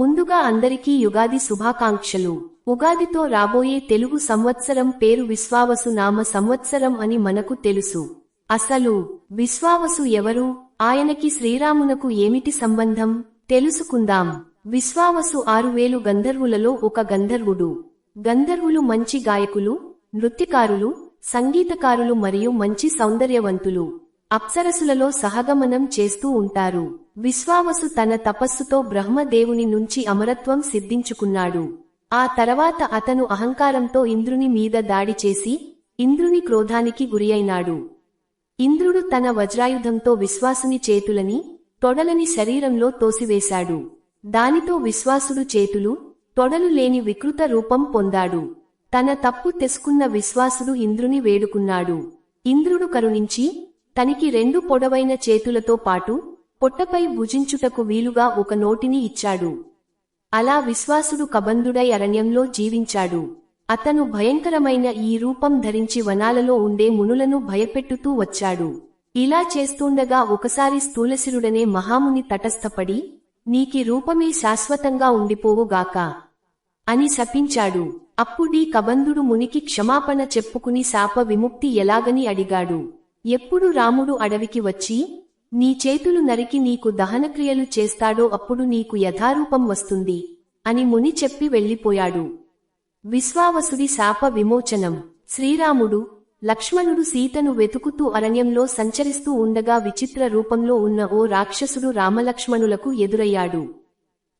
ముందుగా అందరికీ యుగాది శుభాకాంక్షలు. ఉగాదితో రాబోయే తెలుగు సంవత్సరం పేరు విశ్వావసు నామ సంవత్సరం అని మనకు తెలుసు. అసలు విశ్వావసు ఎవరు? ఆయనకి శ్రీరామునకు ఏమిటి సంబంధం? తెలుసుకుందాం. విశ్వావసు ఆరువేలు గంధర్వులలో ఒక గంధర్వుడు. గంధర్వులు మంచి గాయకులు నృత్యకారులు సంగీతకారులు మరియు మంచి సౌందర్యవంతులు. అప్సరసులలో సహగమనం చేస్తూ ఉంటారు. విశ్వావసు తన తపస్సుతో బ్రహ్మదేవుని నుంచి అమరత్వం సిద్ధించుకున్నాడు. ఆ తర్వాత అతను అహంకారంతో ఇంద్రుని మీద దాడి చేసి ఇంద్రుని క్రోధానికి గురియైనాడు ఇంద్రుడు తన వజ్రాయుధంతో విశ్వాసుని చేతులని తొడలని శరీరంలో తోసివేశాడు. దానితో విశ్వాసుడు చేతులు తొడలు లేని వికృత రూపం పొందాడు. తన తప్పు తెసుకున్న విశ్వాసుడు ఇంద్రుని వేడుకున్నాడు. ఇంద్రుడు కరుణించి తనికి రెండు పొడవైన చేతులతో పాటు పొట్టపై భుజించుటకు వీలుగా ఒక నోటిని ఇచ్చాడు. అలా విశ్వాసుడు కబంధుడై అరణ్యంలో జీవించాడు. అతను భయంకరమైన ఈ రూపం ధరించి వనాలలో ఉండే మునులను భయపెట్టుతూ వచ్చాడు. ఇలా చేస్తుండగా ఒకసారి స్థూలశిరుడనే మహాముని తటస్థపడి నీకి రూపమే శాశ్వతంగా ఉండిపోవుగాక అని శపించాడు. అప్పుడీ కబంధుడు మునికి క్షమాపణ చెప్పుకుని శాప విముక్తి ఎలాగని అడిగాడు. ఎప్పుడు రాముడు అడవికి వచ్చి నీ చేతులు నరికి నీకు దహనక్రియలు చేస్తాడో అప్పుడు నీకు యథారూపం వస్తుంది అని ముని చెప్పి వెళ్ళిపోయాడు. విశ్వావసుడి శాప విమోచనం. శ్రీరాముడు లక్ష్మణుడు సీతను వెతుకుతూ అరణ్యంలో సంచరిస్తూ ఉండగా విచిత్ర రూపంలో ఉన్న ఓ రాక్షసుడు రామలక్ష్మణులకు ఎదురయ్యాడు.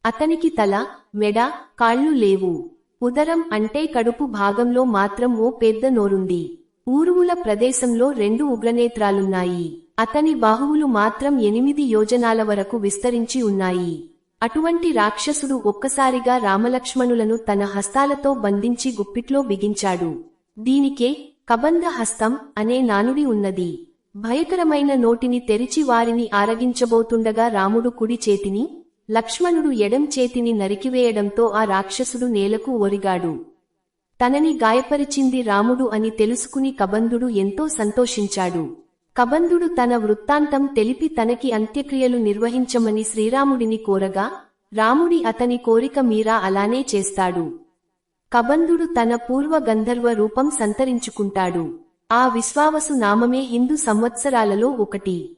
అతనికి తల మెడ కాళ్ళు లేవు. ఉదరం అంటే కడుపు భాగంలో మాత్రం ఓ పెద్ద నోరుంది. ఊరువుల ప్రదేశంలో రెండు ఉగ్రనేత్రాలున్నాయి. అతని బాహువులు మాత్రం ఎనిమిది యోజనాల వరకు విస్తరించి ఉన్నాయి. అటువంటి రాక్షసుడు ఒక్కసారిగా రామలక్ష్మణులను తన హస్తాలతో బంధించి గుప్పిట్లో బిగించాడు. దీనికే కబంధ హస్తం అనే నానుడి ఉన్నది. భయకరమైన నోటిని తెరిచి వారిని ఆరగించబోతుండగా రాముడు కుడి చేతిని లక్ష్మణుడు ఎడం చేతిని నరికివేయడంతో ఆ రాక్షసుడు నేలకు ఒరిగాడు. తనని గాయపరిచింది రాముడు అని తెలుసుకుని కబంధుడు ఎంతో సంతోషించాడు. కబంధుడు తన వృత్తాంతం తెలిపి తనకి అంత్యక్రియలు నిర్వహించమని శ్రీరాముడిని కోరగా రాముడి అతని కోరిక మీరా అలానే చేస్తాడు. కబంధుడు తన పూర్వ గంధర్వ రూపం సంతరించుకుంటాడు. ఆ విశ్వావసు నామమే హిందూ సంవత్సరాలలో ఒకటి.